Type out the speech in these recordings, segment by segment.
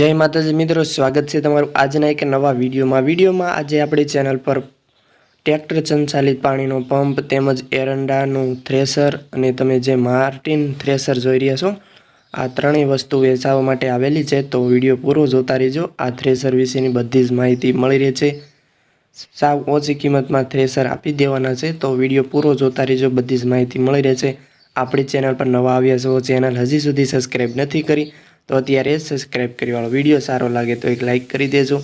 જય માતાજી મિત્રો, સ્વાગત છે તમારું આજના એક નવા વિડીયોમાં. વિડીયોમાં આજે આપણી ચેનલ પર ટ્રેક્ટર સંચાલિત પાણીનો પંપ તેમજ એરંડાનું થ્રેસર અને તમે જે માર્ટિન થ્રેસર જોઈ રહ્યા છો, આ ત્રણેય વસ્તુ વેચાવા માટે આવેલી છે. તો વીડિયો પૂરો જોતા રહેજો. આ થ્રેસર વિશેની બધી જ માહિતી મળી રહે છે. સાવ ઓછી કિંમતમાં થ્રેસર આપી દેવાના છે. તો વીડિયો પૂરો જોતા રહેજો. બધી જ માહિતી મળી રહે છે. આપણી ચેનલ પર નવા આવ્યા છો, ચેનલ હજી સુધી સબસ્ક્રાઈબ નથી કરી. તો અત્યારે સબસ્ક્રાઈબ કરી વાળો વીડિયો સારો લાગે તો એક લાઇક કરી દેજો.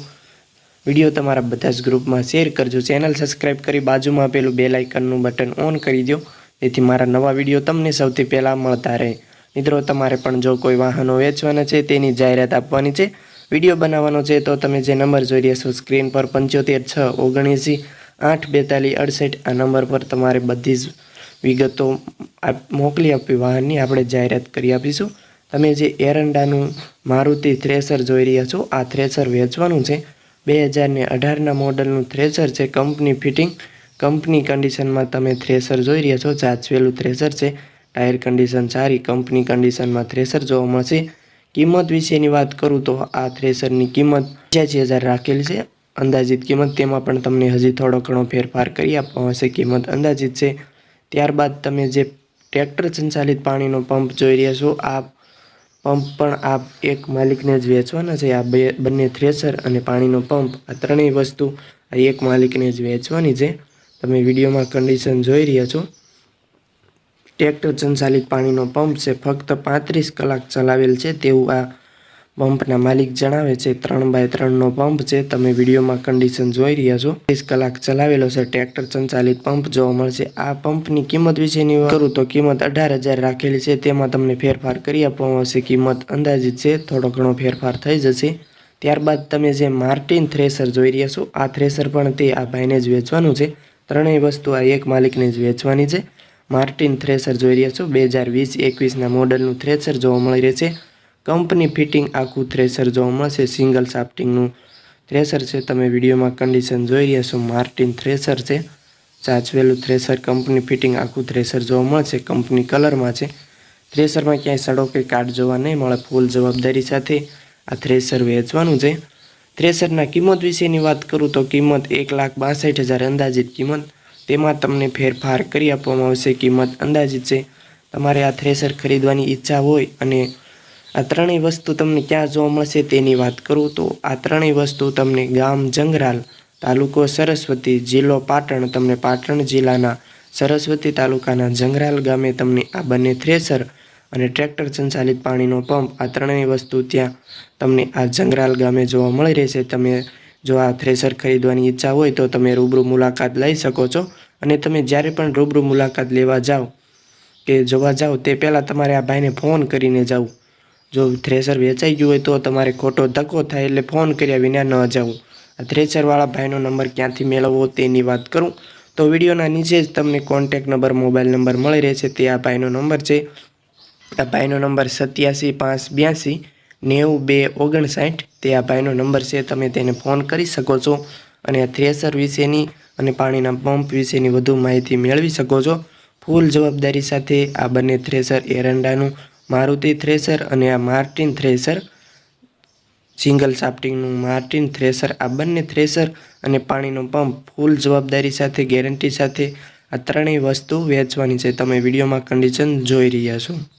વીડિયો તમારા બધા જ ગ્રુપમાં શેર કરજો. ચેનલ સબસ્ક્રાઈબ કરી બાજુમાં પેલું બે લાઇકનનું બટન ઓન કરી દો જેથી મારા નવા વીડિયો તમને સૌથી પહેલાં મળતા રહે. મિત્રો, તમારે પણ જો કોઈ વાહનો વેચવાના છે, તેની જાહેરાત આપવાની છે વીડિયો બનાવવાનો છે, તો તમે જે નંબર જોઈ રહ્યા છો સ્ક્રીન પર પંચોતેર, છ, ઓગણએંસી, આઠ, બેતાલીસ, અડસઠ, આ નંબર પર તમારે બધી જ વિગતો મોકલી આપવી વાહનની આપણે જાહેરાત કરી આપીશું. તમે જે એરંડાનું મારુતિ થ્રેસર જોઈ રહ્યા છો, આ થ્રેસર વેચવાનું છે. બે હજારને અઢારના મોડલનું થ્રેસર છે. કંપની ફિટિંગ, કંપની કન્ડિશનમાં તમે થ્રેસર જોઈ રહ્યા છો. જાચવેલું થ્રેસર છે. ટાયર કન્ડિશન સારી, કંપની કન્ડિશનમાં થ્રેસર જોવા મળશે. કિંમત વિશેની વાત કરું તો આ થ્રેસરની કિંમત પંચ્યાસી હજાર રાખેલી છે. અંદાજિત કિંમત તેમાં પણ તમને હજી થોડો ઘણો ફેરફાર કરી આપવામાં આવશે. કિંમત અંદાજિત છે. ત્યારબાદ તમે જે ટ્રેક્ટર સંચાલિત પાણીનો પંપ જોઈ રહ્યા છો, આ પંપ પણ આ એક માલિકને જ વેચવાના છે. આ બે બંને થ્રેસર અને પાણીનો પંપ, આ ત્રણેય વસ્તુ આ એક માલિકને જ વેચવાની છે. તમે વિડીયોમાં કન્ડિશન જોઈ રહ્યા છો. ટ્રેક્ટર સંચાલિત પાણીનો પંપ છે. ફક્ત પાંત્રીસ કલાક ચલાવેલ છે. તેવું આ પંપના માલિક જણાવે છે, ત્રણ બાય ત્રણનો પંપ છે. તમે વિડીયોમાં કન્ડિશન જોઈ રહ્યા છો. ત્રીસ કલાક ચલાવેલો છે. ટ્રેક્ટર સંચાલિત પંપ જોવા મળશે. આ પંપની કિંમત વિશેની વાત કરું તો કિંમત અઢાર હજાર રાખેલી છે. તેમાં તમને ફેરફાર કરી આપવામાં આવશે. કિંમત અંદાજિત છે. થોડો ઘણો ફેરફાર થઈ જશે. ત્યારબાદ તમે જે માર્ટિન થ્રેસર જોઈ રહ્યા છો, આ થ્રેસર પણ તે આ ભાઈને જ વેચવાનું છે. ત્રણેય વસ્તુ આ એક માલિકને જ વેચવાની છે. માર્ટિન થ્રેસર જોઈ રહ્યા છો. બે હજાર વીસ, એકવીસના મોડલનું થ્રેસર જોવા મળી રહે છે. કંપની ફિટિંગ આખું થ્રેસર જોવા મળશે. સિંગલ સાફ્ટિંગનું થ્રેસર છે. તમે વિડીયોમાં કન્ડિશન જોઈ રહ્યા છો. માર્ટિન થ્રેસર છે. ચાચવેલું થ્રેસર કંપની ફિટિંગ આખું થ્રેસર જોવા મળશે. કંપની કલરમાં છે. થ્રેસરમાં ક્યાંય સડો કે કાટ જોવા નહીં મળે. ફૂલ જવાબદારી સાથે આ થ્રેસર વેચવાનું છે. થ્રેસરના કિંમત વિશેની વાત કરું તો કિંમત એક લાખ બાસઠ હજાર અંદાજિત કિંમત. તેમાં તમને ફેરફાર કરી આપવામાં આવશે. કિંમત અંદાજિત છે. તમારે આ થ્રેસર ખરીદવાની ઈચ્છા હોય અને આ ત્રણેય વસ્તુ તમને ક્યાં જોવા મળશે તેની વાત કરું તો આ ત્રણેય વસ્તુ તમને ગામ જંગરાલ તાલુકો સરસ્વતી જિલ્લો પાટણ, તમને પાટણ જિલ્લાના સરસ્વતી તાલુકાના જંગરાલ ગામે તમને આ બંને થ્રેસર અને ટ્રેક્ટર સંચાલિત પાણીનો પંપ આ ત્રણેય વસ્તુ ત્યાં તમને આ જંગરાલ ગામે જોવા મળી રહેશે. તમે જો આ થ્રેસર ખરીદવાની ઈચ્છા હોય તો તમે રૂબરૂ મુલાકાત લઈ શકો છો અને તમે જ્યારે પણ રૂબરૂ મુલાકાત લેવા જાઓ કે જોવા જાઓ તે પહેલાં તમારે આ ભાઈને ફોન કરીને જાવું જો થ્રેસર વેચાઈ ગયું હોય તો તમારે ખોટો ધક્કો થાય એટલે ફોન કર્યા વિના ન જવું આ થ્રેસરવાળા ભાઈનો નંબર ક્યાંથી મેળવવો તેની વાત કરું. તો વિડીયોના નીચે જ તમને કોન્ટેક નંબર મોબાઈલ નંબર મળી રહે છે તે આ ભાઈનો નંબર છે. આ ભાઈનો નંબર સત્યાસી પાંચ બ્યાસી નેવું બે ઓગણસાઠ. તે આ ભાઈનો નંબર છે. તમે તેને ફોન કરી શકો છો અને થ્રેસર વિશેની અને પાણીના પંપ વિશેની વધુ માહિતી મેળવી શકો છો. ફૂલ જવાબદારી સાથે આ બંને થ્રેસર એરંડાનું મારુતિ થ્રેસર અને આ માર્ટિન થ્રેસર સિંગલ સાફ્ટિંગનું માર્ટિન થ્રેસર. આ બંને થ્રેસર અને પાણીનો પંપ ફૂલ જવાબદારી સાથે, ગેરંટી સાથે આ ત્રણેય વસ્તુ વેચવાની છે. તમે વિડીયોમાં કન્ડિશન જોઈ રહ્યા છો.